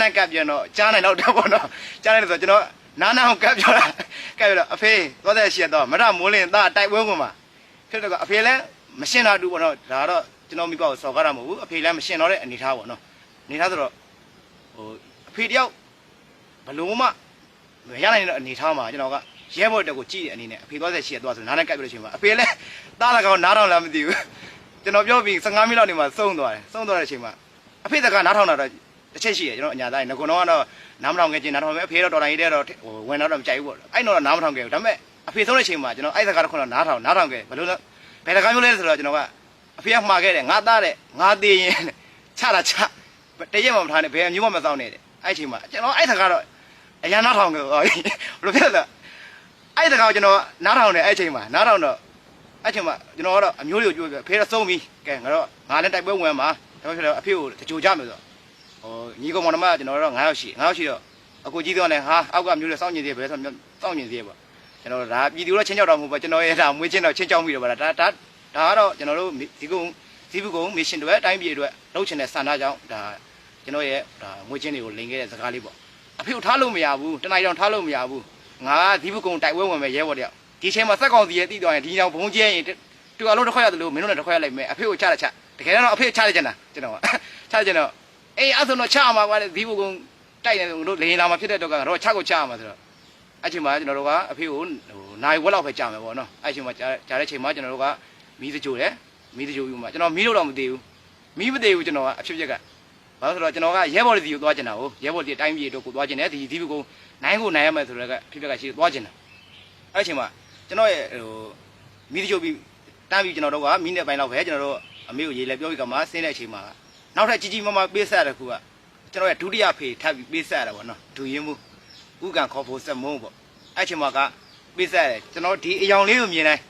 နားကပ်ပြန်တော့ကြားနိုင်တော့တော့ပေါ့နော်ကြားနိုင်တယ်ဆိုတော့ကျွန်တော်နားနာအောင်ကပ်ပြောတာကပ်ပြောတော့အဖေသွားတဲ့ရှက်တော့မရမိုးလင်းသားတိုက်ပွဲဝင်မှာဖြစ်တော့အဖေလည်းမရှင်းတာတူပေါ့နော်ဒါတော့ကျွန်တော်မိဘကိုစော်ကားတာမဟုတ်ဘူးအဖေလည်းမရှင်းတော့တဲ့အနေထားပေါ့နော်အနေထားဆိုတော့ဟိုအဖေတယောက်ဘလို့မှမရနိုင်တဲ့အနေထားမှာကျွန်တော်ကရဲဘော်တက်ကိုကြည့်တဲ့အနေနဲ့အဖေသွားတဲ့ရှက်သွားဆိုနားနဲ့ကပ်ပြလို့ရှိရင်မှာအဖေလည်းသားလည်းကောင်းနားထောင်လားမသိဘူးကျွန်တော်ပြောပြီး15မိနစ်လောက်နေမှစုံသွားတယ်စုံသွားတဲ့အချိန်မှာအဖေတကနားထောင်တာတော့ တစ်ချက်ရှိရကျွန်တော်အညာသားငကုံတော့ကတော့နားမထောင်ခဲ့ချင်းနားထောင်ခဲ့အဖေတော့တော်တိုင်းရေးတဲ့တော့ဟိုဝင်တော့တော့မကြိုက်ဘူးပေါ့အဲ့တော့နားမထောင်ခဲ့ဘူးဒါပေမဲ့အဖေဆုံးတဲ့ချိန်မှာကျွန်တော်အဲ့စကားတော့ခုနနားထောင်နားထောင်ခဲ့ဘယ်လိုလဲဘယ်တကားမျိုးလဲဆိုတော့ကျွန်တော်ကအဖေကမှားခဲ့တယ်ငါသားတဲ့ငါသေးရင်ချတာချတရက်မှမထားနဲ့ဘယ်အမျိုးမှမစောင်းနဲ့တဲ့အဲ့ချိန်မှာကျွန်တော်အဲ့စကားတော့အညာနားထောင်ခဲ့ဟောဘယ်လိုဖြစ်လဲအဲ့စကားကိုကျွန်တော်နားထောင်တယ်အဲ့ချိန်မှာနားထောင်တော့အဲ့ချိန်မှာကျွန်တော်ကတော့အမျိုးတွေကိုကြိုးပြဖေတော့ဆုံးပြီကဲငါတော့ငါလည်းတိုက်ပွဲဝင်မှာဒါပေမဲ့အဖေကိုတကြိုကြမယ်ဆိုတော့ ဟိုညီကောင်မောင်နှမကကျွန်တော်တို့9ယောက်ရှိ9ယောက်ရှိတော့အကိုကြီးတော့လည်းဟာအောက်ကမျိုးလေစောင့်နေသေးပဲဆိုတော့စောင့်နေသေးပေါ့ကျွန်တော်ဒါပြည်သူတော့ချင်းကြောက်တော့မဟုတ်ပါကျွန်တော်ရဲ့ဒါမွေးချင်းတော့ချင်းကြောက်မိတော့ပါဒါဒါဒါကတော့ကျွန်တော်တို့ဒီကုန်းဒီကုန်းမစ်ရှင်တွေအတိုင်းပြည်တွေလှုပ်ချင်တဲ့စန္ဒကြောင့်ဒါကျွန်တော်ရဲ့ဒါမွေးချင်းတွေကိုလိန်ခဲ့တဲ့စကားလေးပေါ့အဖေကိုထားလို့မရဘူးတနိုင်တော့ထားလို့မရဘူးငါဒီကုန်းတိုက်ပွဲဝင်မယ်ရဲဘော်တယောက်ဒီချိန်မှာစက်ကောင်စီရဲ့တည်တော်ရင်ဒီကြောင်ဘုံကျဲရင်တူအလုံးတစ်ခွက်ရတယ်လို့မင်းတို့လည်းတစ်ခွက်ရလိုက်မယ်အဖေကိုချရချတကယ်တော့အဖေချရချင်တာကျွန်တော်ချရချင်တော့ အေးအဲ့ဆိုတော့ချမှာကွာဒီဘုကုံတိုက်နေလို့လေရင်လာမှာဖြစ်တဲ့တော့ကတော့ချကိုချမှာဆိုတော့အဲ့ချိန်မှာကျွန်တော်တို့ကအဖေကိုဟိုနိုင်ဝက်လောက်ပဲကြာမယ်ပေါ့နော်အဲ့ချိန်မှာကြာကြာတဲ့ချိန်မှာကျွန်တော်တို့ကမီးစကြိုတယ်မီးစကြိုပြီးမှကျွန်တော်မီးလို့တော့မသေးဘူးမီးမသေးဘူးကျွန်တော်ကအဖြစ်ဖြစ်ကဘာလို့ဆိုတော့ကျွန်တော်ကရဲဘော်တီကိုသွားကျင်တာကိုရဲဘော်တီအတိုင်းပြည်တို့ကိုသွားကျင်တယ်ဒီဒီဘုကုံနိုင်ကိုနိုင်ရမယ်ဆိုတော့ကအဖြစ်ဖြစ်ကရှိသွားကျင်တာအဲ့ချိန်မှာကျွန်တော်ရဲ့ဟိုမီးစကြိုပြီးတန်းပြီးကျွန်တော်တို့ကမီးနဲ့ပိုင်းလောက်ပဲကျွန်တော်တို့အမေကိုရေလဲပြောပြီးကမှဆင်းတဲ့အချိန်မှာ နောက်ထပ်ကြီးကြီးမားမားပေးဆက်ရတဲ့ခုကကျွန်တော်ရဲ့ဒုတိယဖေထပ်ပြီးပေးဆက်ရတာပေါ့နော်ဒူရင်မှုဥကန်ခေါ်ဖို့ဆက်မုံပေါ့အဲ့ချိန်မှာကပေးဆက်ရတယ်ကျွန်တော်ဒီအယောင်လေးကိုမြင်တိုင်း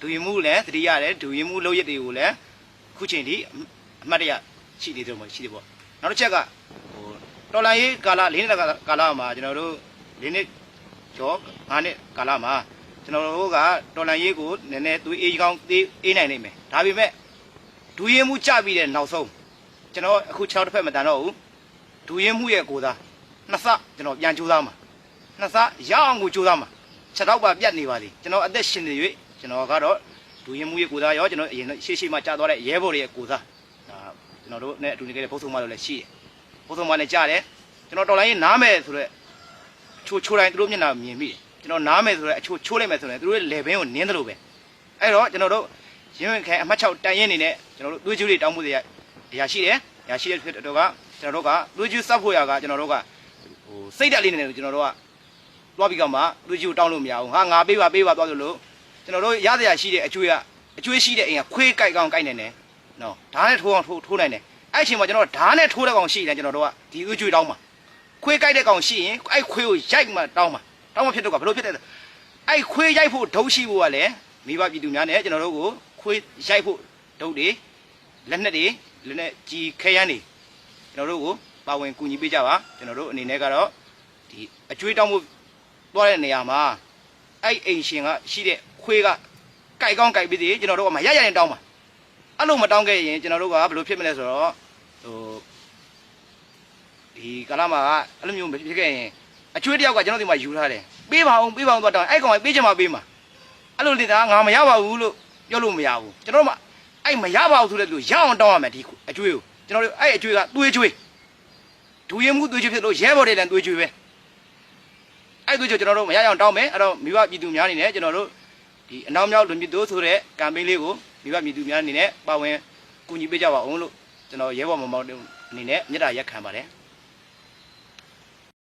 ဒူရင်မှုလည်းသတိရတယ်ဒူရင်မှုလုံးရက်တွေကိုလည်းခုချိန်ဒီအမှတ်တရရှိနေတယ်မို့ရှိတယ်ပေါ့နောက်တစ်ချက်ကဟိုတော်လိုင်းရေးကာလ၄နှစ်ကာလမှာကျွန်တော်တို့၄နှစ်ကျော်၅နှစ်ကာလမှာကျွန်တော်တို့ကတော်လိုင်းရေးကိုနည်းနည်းသွေးအေးကောင်းသေးအေးနိုင်နိုင်မယ်ဒါပေမဲ့ဒူရင်မှုကြပြီးတဲ့နောက်ဆုံး ကျွန်တော်အခု6တစ်ဖက်မတန်တော့ဘူးဒူရင်မှုရဲ့ကိုသားနှစ်ဆကျွန်တော်ပြန်ကြိုးစားမှာနှစ်ဆရအောင်ကိုကြိုးစားမှာ6တော့ပါပြတ်နေပါလေကျွန်တော်အသက်ရှင်နေ၍ကျွန်တော်ကတော့ဒူရင်မှုရဲ့ကိုသားရောကျွန်တော်အရင်ရှေ့ရှေ့မှာကြာသွားတဲ့ရဲဘော်တွေရဲ့ကိုသားဒါကျွန်တော်တို့နဲ့အတူနေခဲ့တဲ့ဘုတ်ဆုံးမတို့လည်းရှိတယ်ဘုတ်ဆုံးမလည်းကြားတယ်ကျွန်တော်တော်လိုင်းရင်နားမယ်ဆိုတော့ချိုးချိုးတိုင်းသူတို့မျက်နှာမြင်မိတယ်ကျွန်တော်နားမယ်ဆိုတော့အချိုးချိုးလိုက်မယ်ဆိုရင်သူတို့ရဲ့လေဘင်းကိုနင်းတယ်လို့ပဲအဲ့တော့ကျွန်တော်တို့ရင်းဝင်ခဲအမှတ်6တန်ရင်နေနဲ့ကျွန်တော်တို့သွေးကြိုးတွေတောင်းမှုတွေ ရရရှိတယ်ရရှိတဲ့ဖြစ်တော့ကကျွန်တော်တို့ကသွေးကြီးစောက်ဖို့ရကကျွန်တော်တို့ကဟိုစိတ်ဓာတ်လေးနဲ့ကျွန်တော်တို့ကသွားပြီးကမှသွေးကြီးကိုတောင်းလို့မရဘူးဟာငါပေးပါပေးပါသွားသလိုကျွန်တော်တို့ရတဲ့ရရှိတဲ့အကျွေးကအကျွေးရှိတဲ့အိမ်ကခွေးကြိုက်ကောင်ကြိုက်နေတယ်နော်ဓာတ်နဲ့ထိုးအောင်ထိုးထိုးနိုင်တယ်အဲ့အချိန်မှာကျွန်တော်ဓာတ်နဲ့ထိုးတဲ့ကောင်ရှိတယ်ကျွန်တော်တို့ကဒီအကျွေးတောင်းမှာခွေးကြိုက်တဲ့ကောင်ရှိရင်အဲ့ခွေးကိုရိုက်မှတောင်းမှာတောင်းမှဖြစ်တော့ကဘယ်လိုဖြစ်တဲ့အဲ့ခွေးရိုက်ဖို့ဒုတ်ရှိဖို့ကလည်းမိဘပြည်သူများနဲ့ကျွန်တော်တို့ကိုခွေးရိုက်ဖို့ဒုတ်တွေလက်နက်တွေ လက်နက်ကြီးခဲယမ်းတွေကျွန်တော်တို့ကိုပါဝင်ကူညီပေးကြပါကျွန်တော်တို့အနေနဲ့ကတော့ဒီအကျွေးတောင်းမှုသွားတဲ့နေရာမှာအဲ့အိမ်ရှင်ကရှိတဲ့ခွေးကကြိုက်ကောင်းကြိုက်ပြီးသေးကျွန်တော်တို့ကမရရရင်တောင်းပါအဲ့လိုမတောင်းခဲ့ရင်ကျွန်တော်တို့ကဘယ်လိုဖြစ်မလဲဆိုတော့ဟိုဒီကာလမှာအဲ့လိုမျိုးမဖြစ်ခဲ့ရင်အကျွေးတယောက်ကကျွန်တော်ဒီမှာယူထားတယ်ပေးပါအောင်ပေးပါအောင်သွားတောင်းအဲ့ကောင်ကပေးချင်မှပေးမှာအဲ့လိုနေတာငါမရပါဘူးလို့ပြောလို့မရဘူးကျွန်တော်တို့က အဲ့မရပါဘူးဆိုတဲ့လူရအောင်တောင်းရမယ်ဒီအကျွေးကိုကျွန်တော်တို့အဲ့အကျွေးကသွေးကျွေးဒူရင်မှုသွေးကျွေးဖြစ်လို့ရဲဘော်တွေလည်းသွေးကျွေးပဲအဲ့သွေးကျွေးကျွန်တော်တို့မရအောင်တောင်းမယ်အဲ့တော့မိဘပြည်သူများအနေနဲ့ကျွန်တော်တို့ဒီအနောက်မြောက်လူမျိုးတို့ဆိုတဲ့ကမ်ပိန်းလေးကိုမိဘပြည်သူများအနေနဲ့ပါဝင်ကူညီပေးကြပါအောင်လို့ကျွန်တော်ရဲဘော်မောင်မောင်အနေနဲ့မြတ်တာရက်ခံပါတယ်